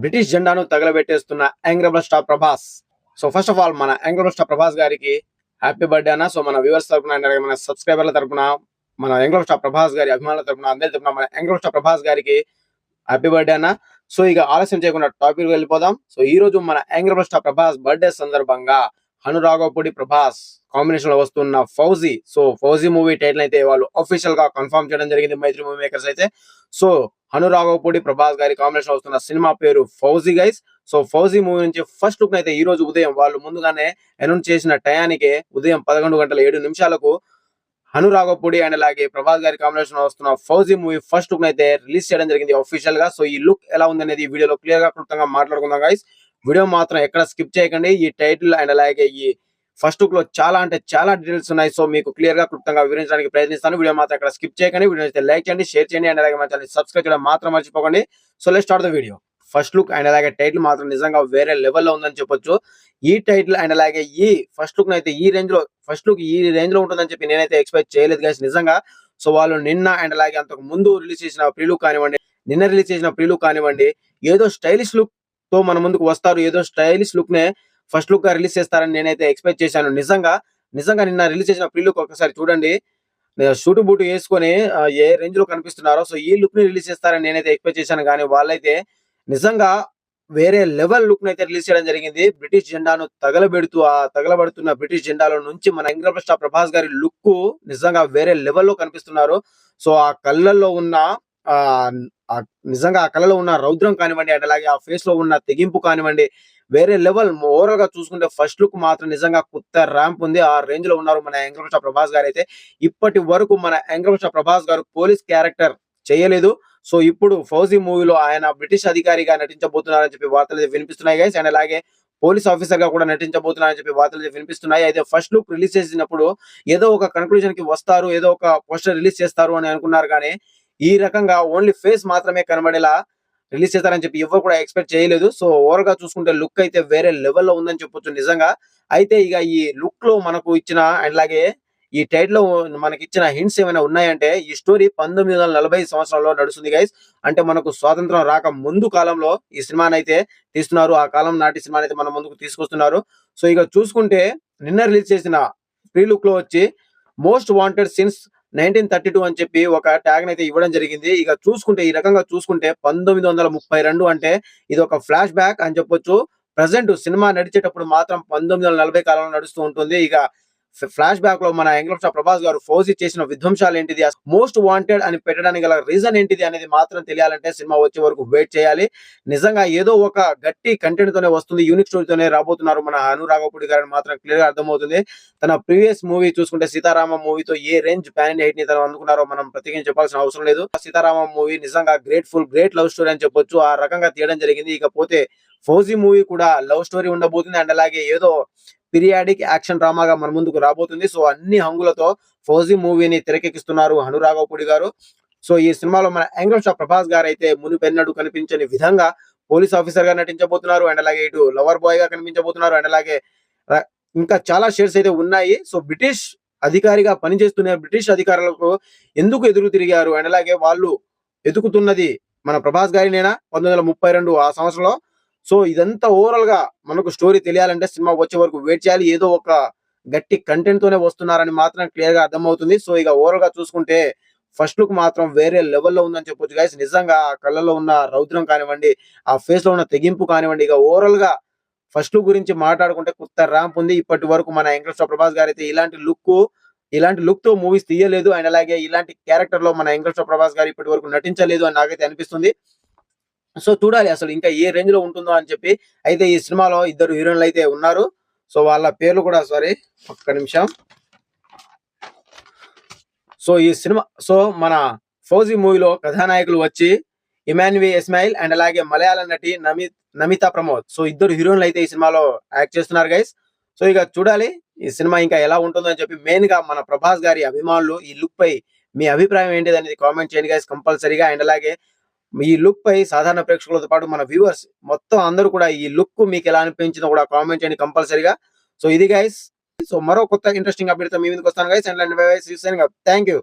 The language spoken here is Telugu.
బ్రిటిష్ జెండాను తగలబెట్టేస్తున్న young rebel star Prabhas. So first of all మన యాంగ్రబల్ స్టార్ ప్రభాస్ గారికి హ్యాపీ బర్త్డే అన్న. సో మన వ్యూవర్స్ తరపున మన సబ్స్క్రైబర్ల తరపున మన యాంగ్రబల్ స్టార్ ప్రభాస్ గారి అభిమానుల తరపున అందరి తరఫున మన యాంగ్రబల్ స్టార్ ప్రభాస్ గారికి హ్యాపీ బర్త్డే అన్న. సో ఇక ఆలస్యం చేయకుండా టాపిక్ వెళ్ళిపోదాం. సో ఈ రోజు మన యాంగ్రబల్ స్టార్ ప్రభాస్ బర్త్డే సందర్భంగా హనురాఘవపూడి ప్రభాస్ కాంబినేషన్లో వస్తున్న Fauji. So Fauji movie title అయితే వాళ్ళు అఫీషియల్గా కన్ఫర్మ్ చేయడం జరిగింది. మైత్రి మూవీ మేకర్స్ అయితే. సో హనురాఘవపూడి ప్రభాస్ గారి కాంబినేషన్ వస్తున్న సినిమా పేరు Fauji guys. So Fauji movie నుంచి ఫస్ట్ లుక్ అయితే ఈ రోజు ఉదయం వాళ్ళు ముందుగానే అనౌన్స్ చేసిన టయానికే ఉదయం పదకొండు గంటల ఏడు నిమిషాలకు హనురాఘవపూడి అండ్ అలాగే ప్రభాస్ గారి కాంబినేషన్ వస్తున్న ఫౌజీ మూవీ ఫస్ట్ లుక్ అయితే రిలీజ్ చేయడం జరిగింది అఫీషియల్గా. సో ఈ లుక్ ఎలా ఉందనేది ఈ వీడియోలో క్లియర్గా క్లుప్తంగా మాట్లాడుకుందాం గైస్ వీడియో మాత్రం ఎక్కడ స్కిప్ చేయకండి. ఈ టైటిల్ అండ్ అలాగే ఈ ఫస్ట్ లుక్లో చాలా అంటే చాలా డీటెయిల్స్ ఉన్నాయి. సో మీకు క్లియర్గా క్లుప్తంగా వివరించడానికి ప్రయత్నిస్తాను. వీడియో మాత్రం అక్కడ స్కిప్ చేయకండి. వీడియో అయితే లైక్ చేయండి షేర్ చేయండి. అండ్ అలాగే మన ఛానల్ సబ్స్క్రైబ్ చేయడం మాత్రం మర్చిపోకండి. So let start the video first look and అలాగే టైటిల్ మాత్రం నిజంగా వేరే లెవెల్లో ఉందని చెప్పొచ్చు. ఈ టైటిల్ అండ్ అలాగే ఈ ఫస్ట్ లుక్ అయితే ఈ రేంజ్లో ఫస్ట్ లుక్ ఈ రేంజ్లో ఉంటుందని చెప్పి నేనైతే ఎక్స్పెక్ట్ చేయలేదు గైస్ నిజంగా. సో వాళ్ళు నిన్న అండ్ అలాగే అంతకు ముందు రిలీజ్ చేసిన ప్రీ లుక్ కానివ్వండి నిన్న రిలీజ్ చేసిన ప్రీ లుక్ కానివ్వండి ఏదో స్టైలిష్ లుక్తో మన ముందుకు వస్తారు. ఏదో స్టైలిష్ లుక్ నే ఫస్ట్ లుక్గా రిలీజ్ చేస్తారని నేనైతే ఎక్స్పెక్ట్ చేశాను. నిజంగా నిజంగా నిన్న రిలీజ్ చేసిన ప్రీ లుక్ ఒకసారి చూడండి. షూట్ బూట్ వేసుకొని ఏ రేంజ్లో కనిపిస్తున్నారో సో ఈ లుక్ని రిలీజ్ చేస్తారని నేనైతే ఎక్స్పెక్ట్ చేశాను. కానీ వాళ్ళైతే నిజంగా వేరే లెవెల్ లుక్ అయితే రిలీజ్ చేయడం జరిగింది. బ్రిటిష్ జెండాను తగలబెడుతూ ఆ తగలబడుతున్న బ్రిటిష్ జెండాలో నుంచి మన ఇంగ్రప్రస్థ ప్రభాస్ గారి లుక్ నిజంగా వేరే లెవెల్లో కనిపిస్తున్నారు. సో ఆ కళ్ళల్లో ఉన్న నిజంగా ఆ కళలో ఉన్న రౌద్రం కానివ్వండి అండ్ అలాగే ఆ ఫేస్లో ఉన్న తెగింపు కానివ్వండి వేరే లెవెల్ ఓవరాల్గా చూసుకుంటే ఫస్ట్ లుక్ మాత్రం నిజంగా కొత్త ర్యాంప్ ఉంది. ఆ రేంజ్లో ఉన్నారు మన యంగ్రపక్ష ప్రభాస్ గారు అయితే. ఇప్పటి వరకు మన యంగ్రపక్ష ప్రభాస్ గారు పోలీస్ క్యారెక్టర్ చేయలేదు. సో ఇప్పుడు ఫౌజీ మూవీలో ఆయన బ్రిటిష్ అధికారిగా నటించబోతున్నారని చెప్పి వార్తలు అయితే వినిపిస్తున్నాయి గైస్ అండ్ అలాగే పోలీస్ ఆఫీసర్గా కూడా నటించబోతున్నారని చెప్పి వార్తలు అయితే వినిపిస్తున్నాయి. అయితే ఫస్ట్ లుక్ రిలీజ్ చేసినప్పుడు ఏదో ఒక కన్క్లూజన్కి వస్తారు ఏదో ఒక పోస్టర్ రిలీజ్ చేస్తారు అని అనుకున్నారు. కానీ ఈ రకంగా ఓన్లీ ఫేస్ మాత్రమే కనబడేలా రిలీజ్ చేస్తారని చెప్పి ఎవరు కూడా ఎక్స్పెక్ట్ చేయలేదు. సో ఓవర్గా చూసుకుంటే లుక్ అయితే వేరే లెవెల్లో ఉందని చెప్పొచ్చు నిజంగా. అయితే ఇక ఈ లుక్లో మనకు ఇచ్చిన అండ్ అలాగే ఈ టైటిల్లో మనకి ఇచ్చిన హింట్స్ ఏమైనా ఉన్నాయంటే ఈ స్టోరీ పంతొమ్మిది వందల నలభై సంవత్సరంలో నడుస్తుంది గైస్ అంటే మనకు స్వాతంత్రం రాక ముందు కాలంలో ఈ సినిమాని అయితే తీస్తున్నారు. ఆ కాలం నాటి సినిమాని అయితే మన ముందుకు తీసుకొస్తున్నారు. సో ఇక చూసుకుంటే నిన్న రిలీజ్ చేసిన ప్రీ లుక్లో వచ్చి most wanted since nineteen thirty two అని చెప్పి ఒక ట్యాగ్ అయితే ఇవ్వడం జరిగింది. ఇక చూసుకుంటే ఈ రకంగా చూసుకుంటే పంతొమ్మిది వందల ముప్పై రెండు అంటే ఇది ఒక ఫ్లాష్ బ్యాక్ అని చెప్పొచ్చు. ప్రజెంట్ సినిమా నడిచేటప్పుడు మాత్రం పంతొమ్మిది వందల నలభై కాలంలో నడుస్తూ ఉంటుంది. ఇక ఫ్లాష్ బ్యాక్లో మన యంగ్లో ప్రభాస్ గారు ఫోజీ చేసిన విధ్వంసాలు ఏంటిది? మోస్ట్ వాంటెడ్ అని పెట్టడానికి గల రీజన్ ఏంటిది అనేది మాత్రం తెలియాలంటే సినిమా వచ్చే వరకు వెయిట్ చేయాలి. నిజంగా ఏదో ఒక గట్టి కంటెంట్ తోనే వస్తుంది యూనిక్ స్టోరీతోనే రాబోతున్నారు మన అనురాగపూడి గారు మాత్రం క్లియర్గా అర్థమవుతుంది. తన ప్రీవియస్ మూవీ చూసుకుంటే సీతారామ మూవీతో ఏ రేంజ్ ప్యాన్ హైట్ని తను అందుకున్నారో మనం ప్రత్యేకించి చెప్పాల్సిన అవసరం లేదు. సీతారామ మూవీ నిజంగా గ్రేట్ఫుల్ గ్రేట్ లవ్ స్టోరీ అని చెప్పొచ్చు. ఆ రకంగా తీయడం జరిగింది. ఇకపోతే ఫౌజీ మూవీ కూడా లవ్ స్టోరీ ఉండబోతుంది. అండ్ అలాగే ఏదో పీరియాడిక్ యాక్షన్ డ్రామాగా మన ముందుకు రాబోతుంది. సో అన్ని హంగులతో ఫౌజీ మూవీని తెరకెక్కిస్తున్నారు హనురాఘవపూడి గారు. సో ఈ సినిమాలో మన యాంగిల్ షా ప్రభాస్ గారు అయితే మునిపెన్నడు కనిపించని విధంగా పోలీస్ ఆఫీసర్గా నటించబోతున్నారు. అండ్ అలాగే ఇటు లవర్ బాయ్గా కనిపించబోతున్నారు. అండ్ అలాగే ఇంకా చాలా షేర్స్ అయితే ఉన్నాయి. సో బ్రిటిష్ అధికారిగా పనిచేస్తున్న బ్రిటిష్ అధికారులకు ఎందుకు ఎదురు తిరిగారు? అండ్ అలాగే వాళ్ళు ఎదుగుతున్నది మన ప్రభాస్ గారినేనా? పంతొమ్మిది వందల ముప్పై రెండు ఆ సంవత్సరంలో సో ఇదంతా ఓవరాల్గా మనకు స్టోరీ తెలియాలంటే సినిమా వచ్చే వరకు వెయిట్ చేయాలి. ఏదో ఒక గట్టి కంటెంట్ తోనే వస్తున్నారని మాత్రం క్లియర్గా అర్థమవుతుంది. సో ఇక ఓవరాల్గా చూసుకుంటే ఫస్ట్ లుక్ మాత్రం వేరే లెవెల్లో ఉందని చెప్పొచ్చు గైస్ నిజంగా ఆ కళ్ళలో ఉన్న రౌద్రం కానివ్వండి ఆ ఫేస్లో ఉన్న తెగింపు కానివ్వండి ఇక ఓవరాల్గా ఫస్ట్ లుక్ గురించి మాట్లాడుకుంటే కొత్త ర్యాంప్ ఉంది. ఇప్పటి వరకు మన వెంకటేశ్వర ప్రభాస్ గారు అయితే ఇలాంటి లుక్ ఇలాంటి లుక్తో మూవీస్ తీయలేదు. అండ్ అలాగే ఇలాంటి క్యారెక్టర్లో మన వెంకటేశ్వర ప్రభాస్ గారు ఇప్పటి వరకు నటించలేదు అని నాకైతే అనిపిస్తుంది. సో చూడాలి అసలు ఇంకా ఏ రేంజ్లో ఉంటుందో అని చెప్పి. అయితే ఈ సినిమాలో ఇద్దరు హీరోయిన్లు అయితే ఉన్నారు. సో వాళ్ళ పేర్లు కూడా సారీ ఒక్క నిమిషం. సో ఈ సినిమా సో మన ఫౌజీ మూవీలో కథానాయకులు వచ్చి ఇమాన్వి ఇస్మాయిల్ అండ్ అలాగే మలయాళ నటి నమి నమితా ప్రమోద్. సో ఇద్దరు హీరోయిన్లు అయితే ఈ సినిమాలో యాక్ట్ చేస్తున్నారు గైస్ సో ఇక చూడాలి ఈ సినిమా ఇంకా ఎలా ఉంటుందో అని చెప్పి. మెయిన్గా మన ప్రభాస్ గారి అభిమానులు ఈ లుక్ పై మీ అభిప్రాయం ఏంటిది అనేది కామెంట్ చేయండి గైస్ కంపల్సరీగా అండ్ అలాగే ఈ లుక్ పై సాధారణ ప్రేక్షకులతో పాటు మన వ్యూవర్స్ మొత్తం అందరూ కూడా ఈ లుక్ మీకు ఎలా అనిపించిందో కూడా కామెంట్ చేయండి కంపల్సరీగా సో ఇది గైస్ సో మరో కొత్త ఇంట్రెస్టింగ్ అప్డేట్ మీ ముందుకు వస్తాను గైస్ అండ్ థ్యాంక్ యూ